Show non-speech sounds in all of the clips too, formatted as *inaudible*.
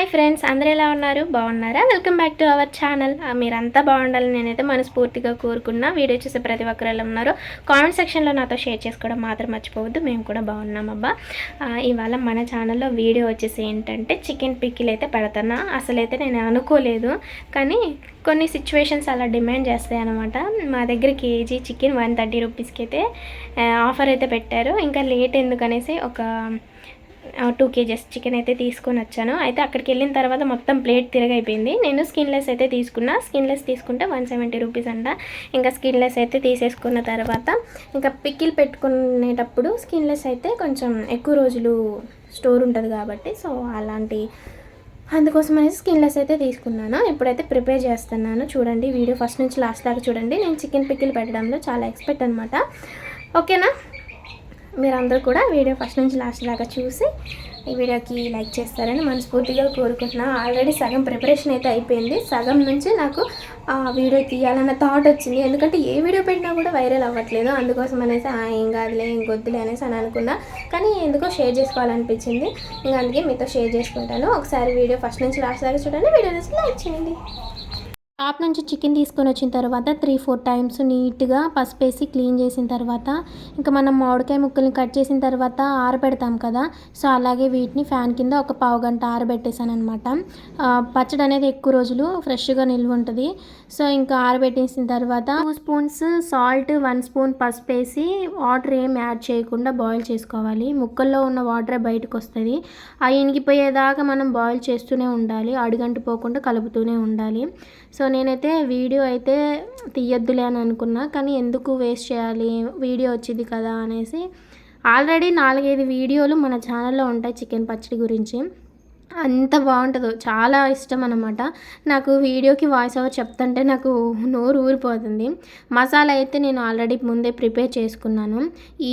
Hi friends అందరూ ఎలా ఉన్నారు? బాగున్నారా? Welcome back to our channel. మీరంతా బాగుండాలని నేనైతే మనస్ఫూర్తిగా కోరుకున్నా. వీడియో చూసే ప్రతి ఒక్కరు ఎలా ఉన్నారో. కామెంట్ సెక్షన్లో నాతో షేర్ చేసుకోవడం మాత్రం మర్చిపోవద్దు. మేము కూడా బాగున్నాం అబ్బా ఇవాళ మన ఛానల్లో వీడియో వచ్చేసి ఏంటంటే చికెన్ పిక్కిలు అయితే పెడతానా. అసలైతే నేను అనుకోలేదు. కానీ కొన్ని సిచ్యువేషన్స్ అలా డిమాండ్ చేస్తాయి అనమాట మా దగ్గర కేజీ చికెన్ వన్ థర్టీ రూపీస్కి అయితే ఆఫర్ అయితే పెట్టారు. ఇంకా లేట్ ఎందుకనేసి ఒక టూ కేజెస్ చికెన్ అయితే తీసుకొని వచ్చాను. అయితే అక్కడికి వెళ్ళిన తర్వాత మొత్తం ప్లేట్ తిరగైపోయింది. నేను స్కిన్లెస్ అయితే తీసుకున్నా. స్కిన్లెస్ తీసుకుంటే వన్ సెవెంటీ రూపీస్ అంట. ఇంకా స్కిన్లెస్ అయితే తీసేసుకున్న తర్వాత ఇంకా పిక్కిల్ పెట్టుకునేటప్పుడు స్కిన్లెస్ అయితే కొంచెం ఎక్కువ రోజులు స్టోర్ ఉంటుంది కాబట్టి సో అలాంటి అందుకోసం అనేసి స్కిన్లెస్ అయితే తీసుకున్నాను. ఇప్పుడైతే ప్రిపేర్ చేస్తున్నాను. చూడండి వీడియో ఫస్ట్ నుంచి లాస్ట్ దాకా చూడండి. నేను చికెన్ పిక్కిల్ పెట్టడంలో చాలా ఎక్స్పెక్ట్ అనమాట ఓకేనా మీరందరూ కూడా వీడియో ఫస్ట్ నుంచి లాస్ట్ దాకా చూసి ఈ వీడియోకి లైక్ చేస్తారని మనస్ఫూర్తిగా కోరుకుంటున్నాను ఆల్రెడీ సగం ప్రిపరేషన్ అయితే అయిపోయింది. సగం నుంచి నాకు ఆ వీడియో తీయాలన్న థాట్ వచ్చింది. ఎందుకంటే ఏ వీడియో పెట్టినా కూడా వైరల్ అవ్వట్లేదు. అందుకోసం అనేసి "ఆ, ఏం కాదులే ఇంకొద్దులే అనేసి అని అనుకున్నా. కానీ ఎందుకో షేర్ చేసుకోవాలనిపించింది. ఇంకా అందుకే మీతో షేర్ చేసుకుంటాను. ఒకసారి వీడియో ఫస్ట్ నుంచి లాస్ట్ దాకా చూడండి. వీడియో చూసి లైక్ చేయండి. షాప్ నుంచి చికెన్ తీసుకొని వచ్చిన తర్వాత త్రీ ఫోర్ టైమ్స్ నీట్గా పసుపు వేసి క్లీన్ చేసిన తర్వాత ఇంకా మనం మామిడికాయ ముక్కల్ని కట్ చేసిన తర్వాత ఆరబెడతాం కదా సో అలాగే వీటిని ఫ్యాన్ కింద ఒక పావు గంట ఆరబెట్టేసాను అనమాట పచ్చడి అనేది ఎక్కువ రోజులు ఫ్రెష్గా నిల్వ ఉంటుంది. సో ఇంకా ఆరబెట్టేసిన తర్వాత two spoons salt one spoon పసుపు వేసి వాటర్ ఏం యాడ్ చేయకుండా బాయిల్ చేసుకోవాలి. ముక్కల్లో ఉన్న వాటరే బయటకు వస్తుంది ఆ ఇనిగిపోయేదాకా మనం బాయిల్ చేస్తూనే ఉండాలి. అడుగంటు పోకుండా కలుపుతూనే ఉండాలి. సో నేనైతే వీడియో అయితే తీయొద్దులే అని అనుకున్నా కానీ ఎందుకు వేస్ట్ చేయాలి? వీడియో వచ్చింది కదా అనేసి. ఆల్రెడీ నాలుగైదు వీడియోలు మన ఛానల్లో ఉంటాయి చికెన్ పచ్చడి గురించి. అంత బాగుంటుందో. చాలా ఇష్టం అనమాట నాకు వీడియోకి వాయిస్ ఓవర్ చెప్తుంటే నాకు నోరు ఊరిపోతుంది. మసాలా అయితే నేను ఆల్రెడీ ముందే ప్రిపేర్ చేసుకున్నాను.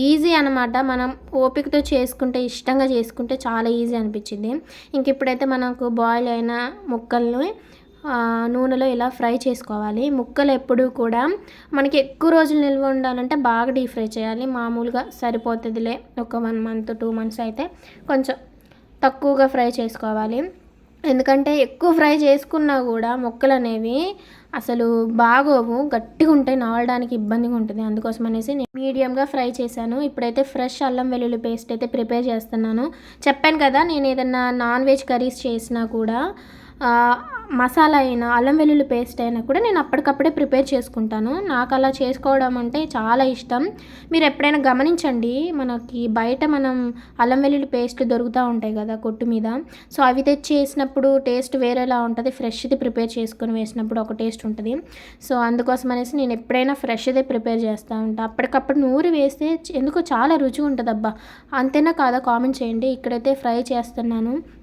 ఈజీ అనమాట మనం ఓపికతో చేసుకుంటే ఇష్టంగా చేసుకుంటే చాలా ఈజీ అనిపించింది. ఇంక ఇప్పుడైతే మనకు బాయిల్ అయిన ముక్కల్ని నూనెలో ఇలా ఫ్రై చేసుకోవాలి? ముక్కలు ఎప్పుడు కూడా మనకి ఎక్కువ రోజులు నిల్వ ఉండాలంటే బాగా డీప్ ఫ్రై చేయాలి. మామూలుగా సరిపోతుందిలే. ఒక వన్ మంత్ టూ మంత్స్ అయితే కొంచెం తక్కువగా ఫ్రై చేసుకోవాలి. ఎందుకంటే ఎక్కువ ఫ్రై చేసుకున్నా కూడా ముక్కలు అనేవి అసలు బాగోవు. గట్టిగా ఉంటాయి నావడానికి ఇబ్బందిగా ఉంటుంది. అందుకోసం అనేసి నేను మీడియంగా ఫ్రై చేశాను. ఇప్పుడైతే ఫ్రెష్ అల్లం వెల్లుల్లి పేస్ట్ అయితే ప్రిపేర్ చేస్తున్నాను. చెప్పాను కదా నేను ఏదన్నా నాన్ వెజ్ కర్రీస్ చేసినా కూడా మసాలా అయినా అల్లం వెల్లుల్లి పేస్ట్ అయినా కూడా నేను అప్పటికప్పుడే ప్రిపేర్ చేసుకుంటాను. నాకు అలా చేసుకోవడం అంటే చాలా ఇష్టం. మీరు ఎప్పుడైనా గమనించండి మనకి బయట మనం అల్లం వెల్లుల్లి పేస్ట్ దొరుకుతూ ఉంటాయి కదా కొట్టు మీద. సో అవి తెచ్చి వేసినప్పుడు టేస్ట్ వేరేలా ఉంటుంది. ఫ్రెష్ది ప్రిపేర్ చేసుకొని వేసినప్పుడు ఒక టేస్ట్ ఉంటుంది. సో అందుకోసం అనేసి నేను ఎప్పుడైనా ఫ్రెష్దే ప్రిపేర్ చేస్తూ ఉంటాను అప్పటికప్పుడు నూరి వేస్తే ఎందుకో చాలా రుచిగా ఉంటుంది అబ్బా అంతేనా కాదా? కామెంట్ చేయండి. ఇక్కడైతే ఫ్రై చేస్తున్నాను.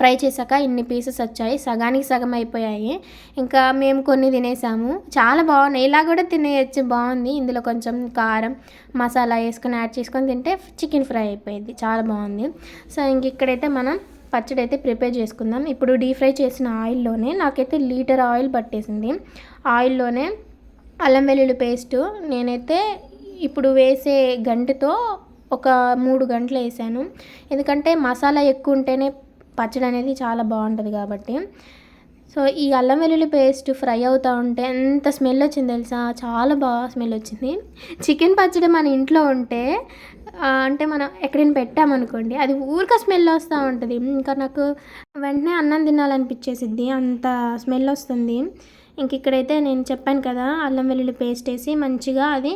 ఫ్రై చేశాక ఇన్ని పీసెస్ వచ్చాయి. సగానికి సగం అయిపోయాయి. ఇంకా మేము కొన్ని తినేసాము. చాలా బాగున్నాయి. ఇలా కూడా తినేయచ్చు. బాగుంది. ఇందులో కొంచెం కారం మసాలా వేసుకొని యాడ్ చేసుకొని తింటే చికెన్ ఫ్రై అయిపోయింది. చాలా బాగుంది. సో ఇంక ఇక్కడైతే మనం పచ్చడి అయితే ప్రిపేర్ చేసుకుందాం. ఇప్పుడు డీప్ ఫ్రై చేసిన ఆయిల్లోనే నాకైతే లీటర్ ఆయిల్ పట్టేసింది. ఆయిల్లోనే అల్లం వెల్లుల్లి పేస్ట్. నేనైతే ఇప్పుడు వేసే గంటతో ఒక మూడు గంటలు వేసాను. ఎందుకంటే మసాలా ఎక్కువ ఉంటేనే పచ్చడి అనేది చాలా బాగుంటుంది కాబట్టి. సో ఈ అల్లం వెల్లుల్లి పేస్ట్ ఫ్రై అవుతూ ఉంటే ఎంత స్మెల్ వచ్చింది తెలుసా? చాలా బాగా స్మెల్ వచ్చింది. చికెన్ పచ్చడి మన ఇంట్లో ఉంటే అంటే మనం ఎక్కడైనా పెట్టామనుకోండి అది ఊరిక స్మెల్ వస్తూ ఉంటుంది. ఇంకా నాకు వెంటనే అన్నం తినాలనిపించేసిద్ది అంత స్మెల్ వస్తుంది. ఇంక ఇక్కడైతే నేను చెప్పాను కదా అల్లం వెల్లుల్లి పేస్ట్ వేసి మంచిగా అది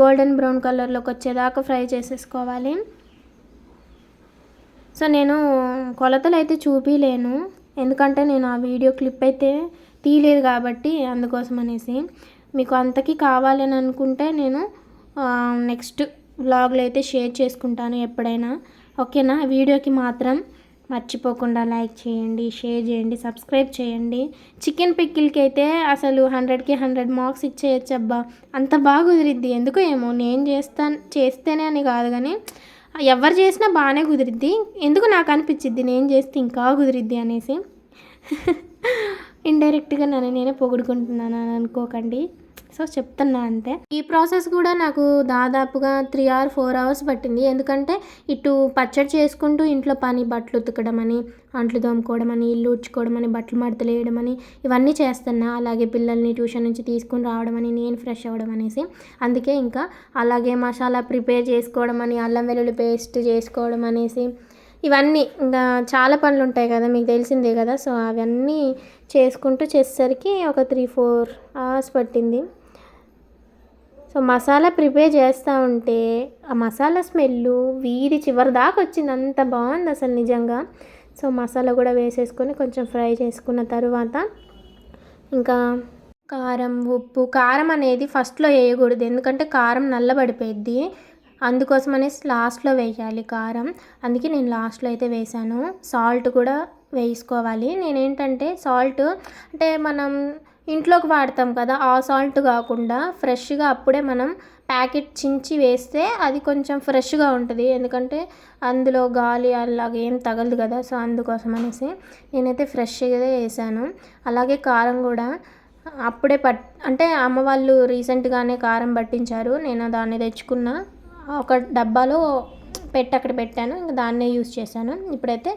గోల్డెన్ బ్రౌన్ కలర్లోకి వచ్చేదాకా ఫ్రై చేసేసుకోవాలి. సో నేను కొలతలు అయితే చూపించలేను ఎందుకంటే నేను ఆ వీడియో క్లిప్ అయితే తీయలేదు కాబట్టి అందుకోసం అనేసి. మీకు అంతకి కావాలని అనుకుంటే నేను నెక్స్ట్ వ్లాగ్లో అయితే షేర్ చేసుకుంటాను ఎప్పుడైనా. ఓకేనా? వీడియోకి మాత్రం మర్చిపోకుండా లైక్ చేయండి షేర్ చేయండి సబ్స్క్రైబ్ చేయండి. చికెన్ పిక్కిల్కి అయితే అసలు హండ్రెడ్కి హండ్రెడ్ మార్క్స్ ఇచ్చేయచ్చు అబ్బా అంత బాగా కుదిరిద్ది. ఎందుకో ఏమో నేను చేస్తాను చేస్తేనే అని కాదు కానీ ఎవరు చేసినా బాగానే కుదిరిద్ది. ఎందుకు నాకు అనిపించిద్ది? నేను చేస్తే ఇంకా కుదిరిద్ది అనేసి. *laughs* ఇండైరెక్ట్గా నన్ను నేనే పొగుడుకుంటున్నాను అని అనుకోకండి. సో చెప్తున్నా అంతే ఈ ప్రాసెస్ కూడా నాకు దాదాపుగా త్రీ ఆర్ ఫోర్ అవర్స్ పట్టింది. ఎందుకంటే ఇటు పచ్చడి చేసుకుంటూ ఇంట్లో పని బట్టలు ఉతకడం అని అంట్లు తోముకోవడం అని ఇల్లు ఉడ్చుకోవడం అని బట్టలు మడతలు వేయడం అని ఇవన్నీ చేస్తున్నా. అలాగే పిల్లల్ని ట్యూషన్ నుంచి తీసుకుని రావడం అని నేను ఫ్రెష్ అవ్వడం అనేసి. అందుకే ఇంకా అలాగే మసాలా ప్రిపేర్ చేసుకోవడం అని అల్లం వెల్లుల్లి పేస్ట్ చేసుకోవడం అనేసి. ఇవన్నీ ఇంకా చాలా పనులు ఉంటాయి కదా మీకు తెలిసిందే కదా. సో అవన్నీ చేసుకుంటూ చేసేసరికి ఒక త్రీ ఫోర్ అవర్స్ పట్టింది. సో మసాలా ప్రిపేర్ చేస్తూ ఉంటే ఆ మసాలా స్మెల్ వీధి చివరి దాకా వచ్చింది అంత బాగుంది అసలు నిజంగా. సో మసాలా కూడా వేసేసుకొని కొంచెం ఫ్రై చేసుకున్న తర్వాత ఇంకా కారం ఉప్పు కారం అనేది ఫస్ట్లో వేయకూడదు. ఎందుకంటే కారం నల్లబడిపోయిద్ది. అందుకోసం అనేసి లాస్ట్లో వేయాలి కారం. అందుకే నేను లాస్ట్లో అయితే వేసాను సాల్ట్ కూడా వేసుకోవాలి. నేనేంటంటే సాల్ట్ అంటే మనం ఇంట్లోకి వాడతాం కదా ఆ సాల్ట్ కాకుండా ఫ్రెష్గా అప్పుడే మనం ప్యాకెట్ చించి వేస్తే అది కొంచెం ఫ్రెష్గా ఉంటుంది. ఎందుకంటే అందులో గాలి అలాగే ఏం తగలదు కదా సో అందుకోసం అనేసి నేనైతే ఫ్రెష్గా వేసాను. అలాగే కారం కూడా అప్పుడే పట్ అంటే అమ్మ వాళ్ళు రీసెంట్గానే కారం పట్టించారు. నేను దాన్ని తెచ్చుకున్న ఒక డబ్బాలో పెట్టి అక్కడ పెట్టాను. ఇంకా దాన్నే యూస్ చేశాను. ఇప్పుడైతే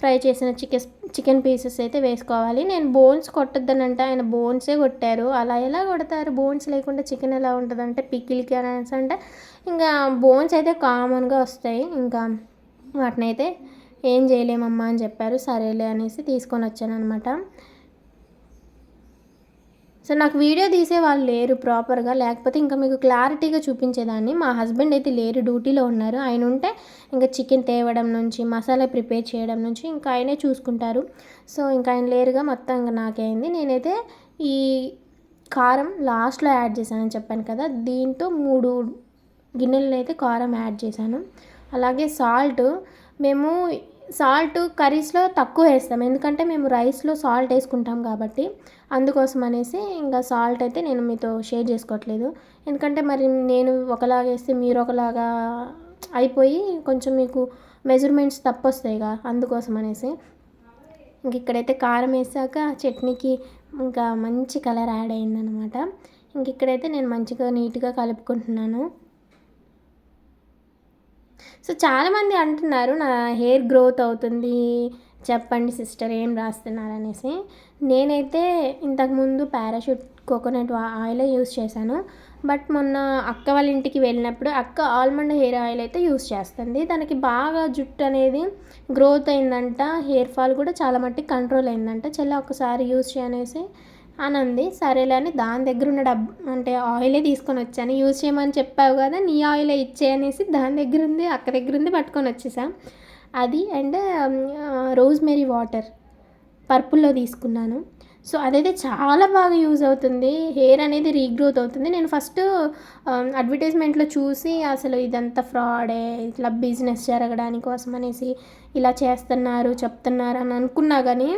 ఫ్రై చేసిన చికెన్ చికెన్ పీసెస్ అయితే వేసుకోవాలి. నేను బోన్స్ కొట్టొద్దనంటే. ఆయన బోన్సే కొట్టారు. అలా ఎలా కొడతారు? బోన్స్ లేకుండా చికెన్ ఎలా ఉంటుంది అంటే పిక్కిలికి అనేసి అంటే. ఇంకా బోన్స్ అయితే కామన్గా వస్తాయి. ఇంకా వాటిని అయితే ఏం చేయలేమమ్మా అని చెప్పారు. సరేలే అనేసి తీసుకొని వచ్చాను అనమాట సో నాకు వీడియో తీసే వాళ్ళు లేరు ప్రాపర్గా. లేకపోతే ఇంకా మీకు క్లారిటీగా చూపించేదాన్ని. మా హస్బెండ్ అయితే లేరు డ్యూటీలో ఉన్నారు. ఆయన ఉంటే ఇంకా చికెన్ తేవడం నుంచి మసాలా ప్రిపేర్ చేయడం నుంచి ఇంకా ఆయనే చూసుకుంటారు. సో ఇంకా ఆయన లేరుగా మొత్తం ఇంకా నాకైంది నేనైతే ఈ కారం లాస్ట్లో యాడ్ చేశానని చెప్పాను కదా దీంతో మూడు గిన్నెలను అయితే కారం యాడ్ చేశాను. అలాగే సాల్ట్ మేము సాల్ట్ కర్రీస్లో తక్కువ వేస్తాం. ఎందుకంటే మేము రైస్లో సాల్ట్ వేసుకుంటాం కాబట్టి అందుకోసం అనేసి ఇంకా సాల్ట్ అయితే నేను మీతో షేర్ చేసుకోవట్లేదు. ఎందుకంటే మరి నేను ఒకలాగా వేస్తే మీరు ఒకలాగా అయిపోయి కొంచెం మీకు మెజర్మెంట్స్ తప్పు వస్తాయిగా అందుకోసం అనేసి. ఇంక ఇక్కడైతే కారం వేసాక చట్నీకి ఇంకా మంచి కలర్ యాడ్ అయిందనమాట ఇంక ఇక్కడైతే నేను మంచిగా నీట్గా కలుపుకుంటున్నాను. సో చాలామంది అంటున్నారు నా హెయిర్ గ్రోత్ అవుతుంది చెప్పండి సిస్టర్ ఏం రాస్తున్నారు అనేసి. నేనైతే ఇంతకుముందు పారాషూట్ కోకోనట్ ఆయిలే యూస్ చేశాను. బట్ మొన్న అక్క వాళ్ళ ఇంటికి వెళ్ళినప్పుడు అక్క ఆల్మండ్ హెయిర్ ఆయిల్ అయితే యూస్ చేస్తుంది. దానికి బాగా జుట్టు అనేది గ్రోత్ అయిందంట హెయిర్ ఫాల్ కూడా చాలా మట్టి కంట్రోల్ అయిందంట. చెల్ల ఒకసారి యూస్ చేయనేసి అని అంది సరేలే అని దాని దగ్గర ఉన్న డబ్ అంటే ఆయిలే తీసుకొని వచ్చాను. యూజ్ చేయమని చెప్పావు కదా నీ ఆయిలే ఇచ్చే అనేసి దాని దగ్గర ఉంది అక్క దగ్గర ఉంది పట్టుకొని వచ్చేసా. అది అండ్ రోజ్ మేరీ వాటర్ పర్పుల్లో తీసుకున్నాను. సో అదైతే చాలా బాగా యూజ్ అవుతుంది. హెయిర్ అనేది రీగ్రోత్ అవుతుంది. నేను ఫస్ట్ అడ్వర్టైజ్మెంట్లో చూసి అసలు ఇదంతా ఫ్రాడే ఇట్లా బిజినెస్ జరగడానికి కోసం అనేసి ఇలా చేస్తున్నారు చెప్తున్నారు అని అనుకున్నా కానీ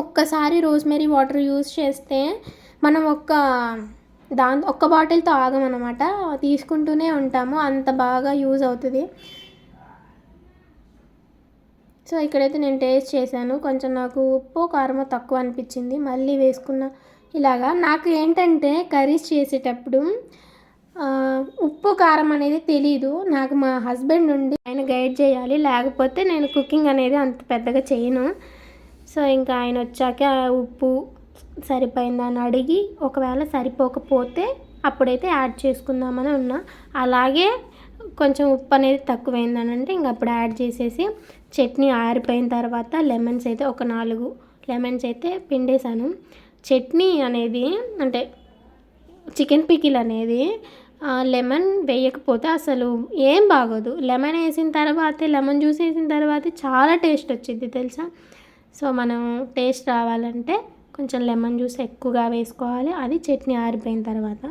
ఒక్కసారి రోజ్మెరీ వాటర్ యూస్ చేస్తే మనం ఒక్క దాంతో ఒక్క బాటిల్తో ఆగమన్నమాట తీసుకుంటూనే ఉంటాము. అంత బాగా యూజ్ అవుతుంది. సో ఇక్కడైతే నేను టేస్ట్ చేశాను. కొంచెం నాకు ఉప్పు కారము తక్కువ అనిపించింది. మళ్ళీ వేసుకున్న ఇలాగా. నాకు ఏంటంటే కర్రీస్ చేసేటప్పుడు ఉప్పు కారం అనేది తెలీదు. నాకు మా హస్బెండ్ నుండి ఆయన గైడ్ చేయాలి. లేకపోతే నేను కుకింగ్ అనేది అంత పెద్దగా చేయను. సో ఇంకా ఆయన వచ్చాక ఉప్పు సరిపోయిందా అని అడిగి ఒకవేళ సరిపోకపోతే అప్పుడైతే యాడ్ చేసుకుందామని ఉన్నా. అలాగే కొంచెం ఉప్పు అనేది తక్కువైందని అంటే ఇంక అప్పుడు యాడ్ చేసేసి చట్నీ ఆరిపోయిన తర్వాత లెమన్స్ అయితే ఒక నాలుగు లెమన్స్ అయితే పిండేశాను. చట్నీ అనేది అంటే చికెన్ పికిల్ అనేది లెమన్ వేయకపోతే అసలు ఏం బాగోదు. లెమన్ వేసిన తర్వాతే లెమన్ జ్యూస్ వేసిన తర్వాత చాలా టేస్ట్ వచ్చింది తెలుసా? సో మనం టేస్ట్ రావాలంటే కొంచెం లెమన్ జ్యూస్ ఎక్కువగా వేసుకోవాలి. అది చట్నీ ఆరిపోయిన తర్వాత.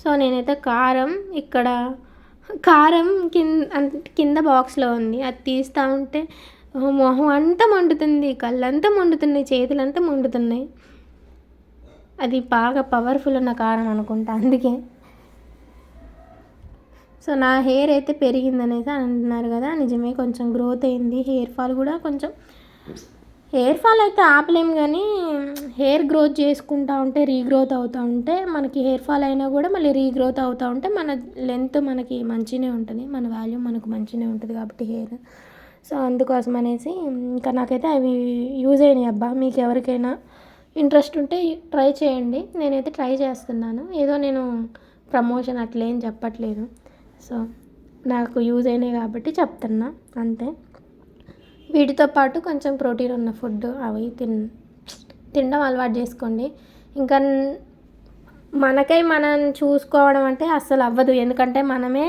సో నేనైతే కారం ఇక్కడ కారం కింద కింద బాక్స్లో ఉంది. అది తీస్తూ ఉంటే మొహం అంతా మండుతుంది కళ్ళంతా మండుతున్నాయి చేతులంతా మండుతున్నాయి. అది బాగా పవర్ఫుల్ ఉన్న కారం అనుకుంటా అందుకే. సో నా హెయిర్ అయితే పెరిగిందనేసి అంటున్నారు కదా. నిజమే కొంచెం గ్రోత్ అయింది. హెయిర్ ఫాల్ కూడా కొంచెం హెయిర్ ఫాల్ అయితే ఆపలేం కానీ హెయిర్ గ్రోత్ చేసుకుంటా ఉంటే రీగ్రోత్ అవుతూ ఉంటే మనకి హెయిర్ ఫాల్ అయినా కూడా మళ్ళీ రీగ్రోత్ అవుతూ ఉంటే మన లెంత్ మనకి మంచిగానే ఉంటుంది. మన వాల్యూ మనకు మంచినే ఉంటుంది కాబట్టి హెయిర్. సో అందుకోసం అనేసి ఇంకా నాకైతే అవి యూజ్ అయినాయి అబ్బా. మీకు ఎవరికైనా ఇంట్రెస్ట్ ఉంటే ట్రై చేయండి. నేనైతే ట్రై చేస్తున్నాను. ఏదో నేను ప్రమోషన్ అట్లేం చెప్పట్లేదు. సో నాకు యూజ్ అయినాయి కాబట్టి చెప్తున్నా అంతే. వీటితో పాటు కొంచెం ప్రోటీన్ ఉన్న ఫుడ్ అవి తిన్ తినడం అలవాటు చేసుకోండి. ఇంకా మనకై మనం చూసుకోవడం అంటే అస్సలు అవ్వదు. ఎందుకంటే మనమే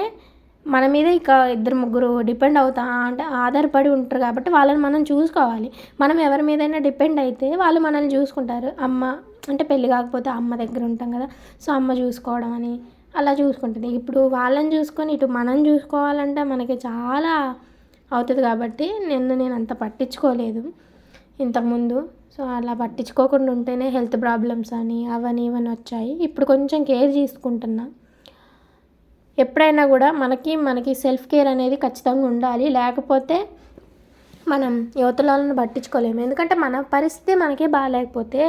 మన మీద ఇక ఇద్దరు ముగ్గురు డిపెండ్ అవుతా అంటే ఆధారపడి ఉంటారు కాబట్టి వాళ్ళని మనం చూసుకోవాలి. మనం ఎవరి మీదైనా డిపెండ్ అయితే వాళ్ళు మనల్ని చూసుకుంటారు. అమ్మ అంటే పెళ్ళి కాకపోతే అమ్మ దగ్గర ఉంటాం కదా సో అమ్మ చూసుకోవడం అని అలా చూసుకుంటుంది. ఇప్పుడు వాళ్ళని చూసుకొని ఇటు మనం చూసుకోవాలంటే మనకి చాలా అవుతుంది కాబట్టి నిన్ను నేను అంత పట్టించుకోలేదు ఇంతకుముందు. సో అలా పట్టించుకోకుండా ఉంటేనే హెల్త్ ప్రాబ్లమ్స్ అని అవని ఇవని వచ్చాయి. ఇప్పుడు కొంచెం కేర్ తీసుకుంటున్నా. ఎప్పుడైనా కూడా మనకి మనకి సెల్ఫ్ కేర్ అనేది ఖచ్చితంగా ఉండాలి. లేకపోతే మనం యువతలను పట్టించుకోలేము. ఎందుకంటే మన పరిస్థితి మనకే బాగాలేకపోతే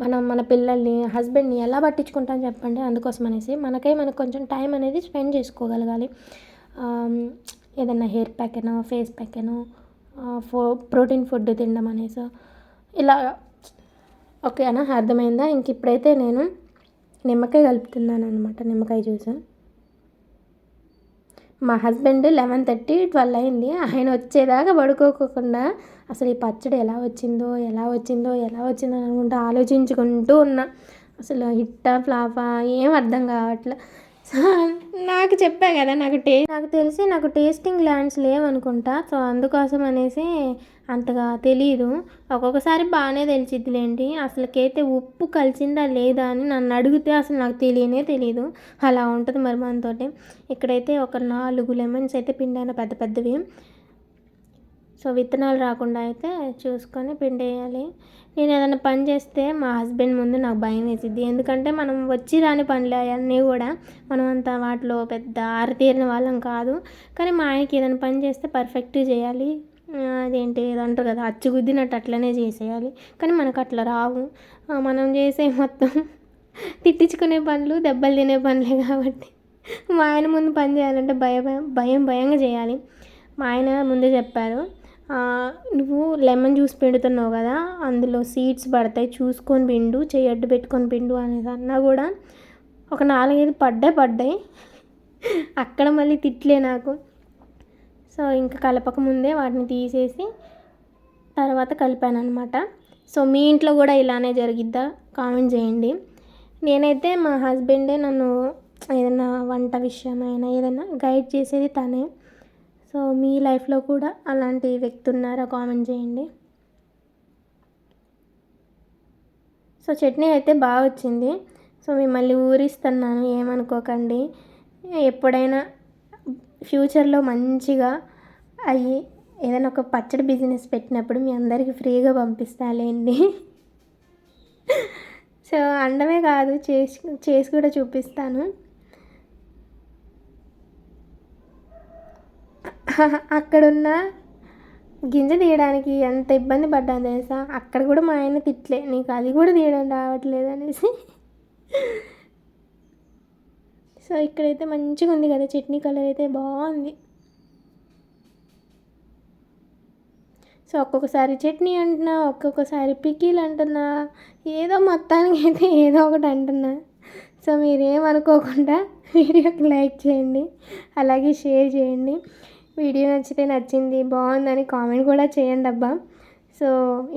మనం మన పిల్లల్ని హస్బెండ్ని ఎలా పట్టించుకుంటాం చెప్పండి? అందుకోసం అనేసి మనకై మనకు కొంచెం టైం అనేది స్పెండ్ చేసుకోగలగాలి. ఏదైనా హెయిర్ ప్యాక్ అయినా ఫేస్ ప్యాక్ అయినా ఫో ప్రోటీన్ ఫుడ్ తినడం అనేసి. ఇలా ఓకేనా? అర్థమైందా? ఇంక ఇప్పుడైతే నేను నిమ్మకాయ కలుపుతున్నాను అనమాట నిమ్మకాయ జ్యూస్. మా హస్బెండ్ లెవెన్ థర్టీ ట్వెల్వ్ అయింది. ఆయన వచ్చేదాకా పడుకోకుండా అసలు ఈ పచ్చడి ఎలా వచ్చిందో ఎలా వచ్చిందో ఎలా వచ్చిందో అనుకుంటూ ఆలోచించుకుంటూ ఉన్నా. అసలు హిట్టా ఫ్లాఫా ఏం అర్థం కావట్లే. నాకు చెప్పా కదా నాకు టే నాకు తెలిసి నాకు టేస్టింగ్ ల్యాండ్స్ లేవనుకుంటా. సో అందుకోసం అనేసి అంతగా తెలియదు ఒక్కొక్కసారి బాగానే తెలిసిద్దిలేంటి అసలుకైతే ఉప్పు కలిసిందా లేదా అని నన్ను అడిగితే అసలు నాకు తెలియనే తెలియదు అలా ఉంటుంది మరి మనతోటి. ఇక్కడైతే ఒక నాలుగు లెమన్స్ అయితే పిండాను పెద్ద పెద్దవి. సో విత్తనాలు రాకుండా అయితే చూసుకొని పిండేయాలి. నేను ఏదైనా పని చేస్తే మా హస్బెండ్ ముందు నాకు భయం వేసిద్ది. ఎందుకంటే మనం వచ్చి రాని పనులు అవన్నీ కూడా మనం అంత వాటిలో పెద్ద ఆరితేరిన వాళ్ళం కాదు. కానీ మా ఆయనకి ఏదైనా పని చేస్తే పర్ఫెక్ట్గా చేయాలి. అదేంటి అంటారు కదా అచ్చుగుద్దినట్టు అట్లనే చేసేయాలి. కానీ మనకు అట్లా రావు. మనం చేసే మొత్తం *laughs* తిట్టించుకునే పనులు దెబ్బలు తినే పనులే కాబట్టి మా ఆయన ముందు పని చేయాలంటే భయ భయం భయంగా చేయాలి. మా ఆయన ముందే చెప్పారు నువ్వు లెమన్ జ్యూస్ పిండుతున్నావు కదా అందులో సీడ్స్ పడతాయి చూసుకొని పిండు చేయడ్డు పెట్టుకొని పిండు అనేది అన్నా కూడా ఒక నాలుగైదు పడ్డాయి పడ్డాయి. అక్కడ మళ్ళీ తిట్లే నాకు. సో ఇంకా కలపక ముందే వాటిని తీసేసి తర్వాత కలిపాను అనమాట సో మీ ఇంట్లో కూడా ఇలానే జరిగిద్దా? కామెంట్ చేయండి. నేనైతే మా హస్బెండే నన్ను ఏదైనా వంట విషయమైనా ఏదైనా గైడ్ చేసేది తనే. సో మీ లైఫ్లో కూడా అలాంటి వ్యక్తి ఉన్నారా? కామెంట్ చేయండి. సో చట్నీ అయితే బాగా వచ్చింది. సో మిమ్మల్ని ఊరిస్తున్నాను ఏమనుకోకండి. ఎప్పుడైనా ఫ్యూచర్లో మంచిగా అయ్యి ఏదైనా ఒక పచ్చడి బిజినెస్ పెట్టినప్పుడు మీ అందరికీ ఫ్రీగా పంపిస్తాలేండి. సో అండమే కాదు చేసి చేసి కూడా చూపిస్తాను. *laughs* అక్కడున్న గింజ తీయడానికి ఎంత ఇబ్బంది పడ్డాను తెలుసా? అక్కడ కూడా మా ఆయన తిట్లే నీకు అది కూడా తీయడం రావట్లేదు అనేసి. *laughs* సో ఇక్కడైతే మంచిగా ఉంది కదా చట్నీ కలర్ అయితే బాగుంది. సో ఒక్కొక్కసారి చట్నీ అంటున్నా ఒక్కొక్కసారి పికీలు అంటున్నా ఏదో మొత్తానికి అయితే ఏదో ఒకటి అంటున్నా. సో మీరేమనుకోకుండా *laughs* వీడియోకి లైక్ చేయండి అలాగే షేర్ చేయండి. వీడియో నచ్చితే నచ్చింది బాగుందని కామెంట్ కూడా చేయండి అబ్బా. సో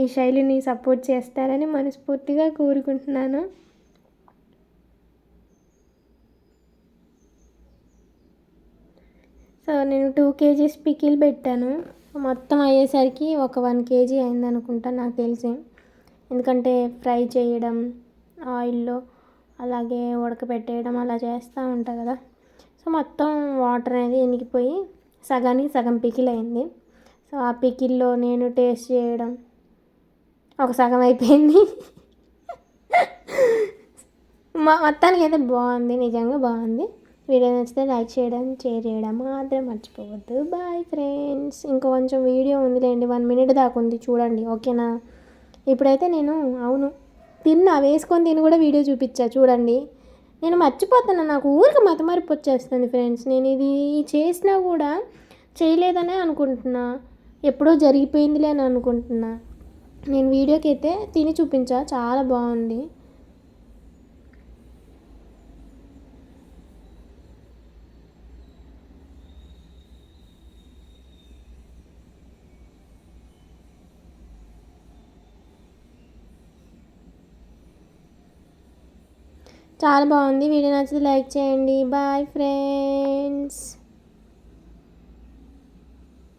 ఈ శైలిని సపోర్ట్ చేస్తారని మనస్ఫూర్తిగా కోరుకుంటున్నాను. సో నేను టూ కేజీస్ పికిల్ పెట్టాను. మొత్తం అయ్యేసరికి ఒక వన్ కేజీ అయిందనుకుంటా నాకు తెలిసి. ఎందుకంటే ఫ్రై చేయడం ఆయిల్లో అలాగే ఉడకబెట్టేయడం అలా చేస్తూ ఉంటా కదా. సో మొత్తం వాటర్ అనేది ఎనిగిపోయి సగానికి సగం పికిల్ అయింది సో ఆ పికిల్లో నేను టేస్ట్ చేయడం ఒక సగం అయిపోయింది. మొత్తానికి అయితే బాగుంది నిజంగా బాగుంది. వీడియో నచ్చితే లైక్ చేయడం షేర్ చేయడం మాత్రం మర్చిపోవద్దు. బాయ్ ఫ్రెండ్స్ ఇంకో కొంచెం వీడియో ఉందిలేండి వన్ మినిట్ దాకా ఉంది చూడండి ఓకేనా? ఇప్పుడైతే నేను అవును తిన్నా వేసుకొని తిని కూడా వీడియో చూపించా చూడండి. నేను మర్చిపోతాను నాకు ఊరికి మతమరుపు వచ్చేస్తుంది ఫ్రెండ్స్. నేను ఇది చేసినా కూడా చేయలేదనే అనుకుంటున్నా. ఎప్పుడో జరిగిపోయిందిలే అని అనుకుంటున్నా. నేను వీడియోకి అయితే తిని చూపించా. చాలా బాగుంది. చాలా బాగుంది. వీడియో నచ్చితే లైక్ చేయండి. Bye friends.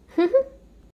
*laughs*